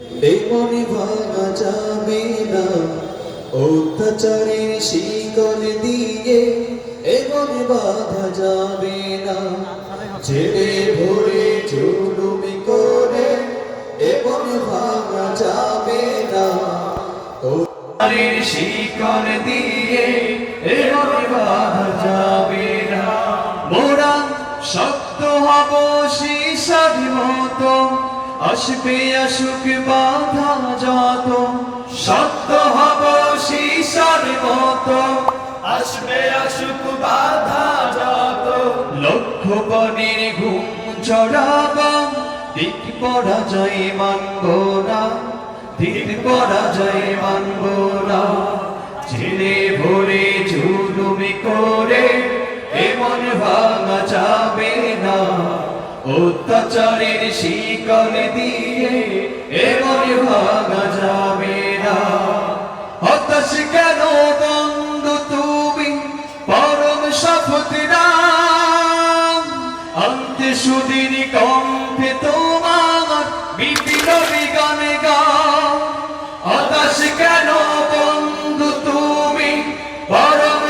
এই মনে ভাঙা যাবে না। অত্যাচারের শিকল দিয়ে এ মনে বাধা যাবে না। ছেড়ে ভরে চুলুমি করে এ ভাঙা যাবে না। অত্যাচারের শিকল দিয়ে এ মনে বাধা যাবে না। মোরা শক্ত হব শিশার মতো। আসবে আসুক বাধা যত শক্ত হব শিশার মতো। আসবে আসুক বাধা যত লক্ষ পনেরো ঘুম চড়াব। দিক পরাজয় মানব না দিক পরাজয় মানব না। ছেড়ে ভরে জুলুমি করে, এমন ভাঙা যাবে না। অত্যাচারের শিকল দিয়ে এমন ভাঙা যাবে না। হতাশ কেন বন্ধু তুমি? পরম নাম। অন্তে সুদিন কণ্ঠে তোমার বিপিন বিগানে গাও হতাশ কেন বন্ধু তুমি? পরম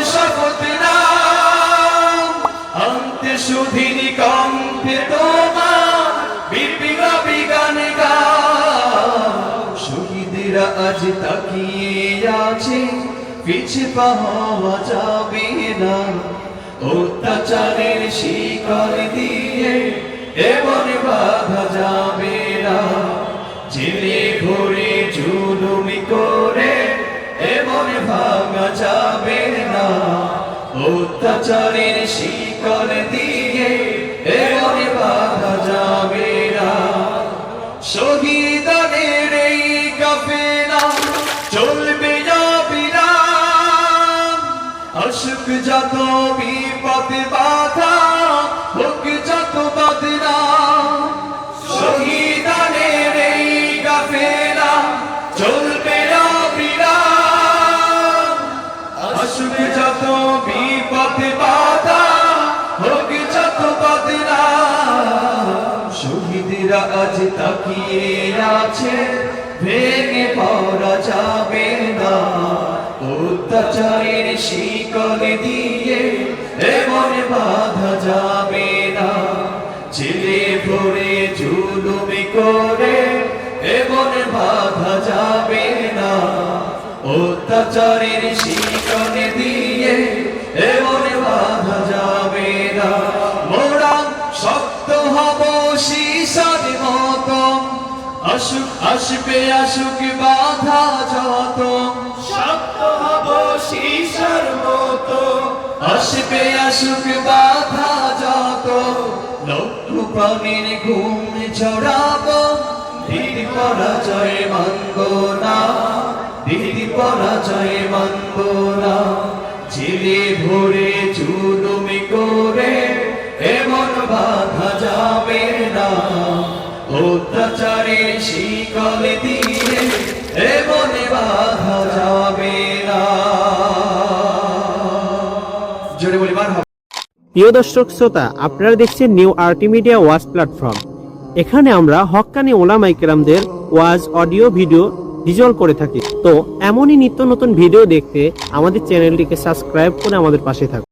নাম। অন্তে সুদিন কণ্ঠে তোমার বিপিন বিগানে গাও। শহীদেরা আজ তাকিয়ে আছে, পিছে পাওয়া যাবে না। অত্যাচারের শিকল দিয়ে এমন বাধা যাবে না। জেলে ভরে জুলুমি করে এমন ভাঙা যাবে না। অত্যাচারের শিকল দিয়ে এমন বাধা যাবে না শহীদানের এই কাফেলা চলবে না বিরাম। অসুখ যত বিপদ বাধা শহীদরা আজ তাকিয়ে আছে, ভেঙে পড়া যাবে না অত্যাচারের শিকল দিয়ে এমন বাধা যাবে না। ছেলে ভরে জুলুমি করে এমন বাধা যাবে না। অত্যাচারের শিকল আসুক আসবে আসুক বাধা যত। শক্ত হব শিশার মতো। আসবে আসুক বাধা যত। লক্ষ প্রাণীর ঘুম ঝরাব ধীর পরাজয় মানব না। ধীর পরাজয় মানব না। ঝিলে ভরে প্রিয় দর্শক শ্রোতা, আপনারা দেখছেন নিউ আর্টিমিডিয়া ওয়াজ প্ল্যাটফর্ম এখানে আমরা হক্কানি ওলা মাইকেরামদের ওয়াজ, অডিও, ভিডিও ভিজুয়াল করে থাকি। তো এমনই নিত্য নতুন ভিডিও দেখতে আমাদের চ্যানেলটিকে সাবস্ক্রাইব করে আমাদের পাশে থাকুন।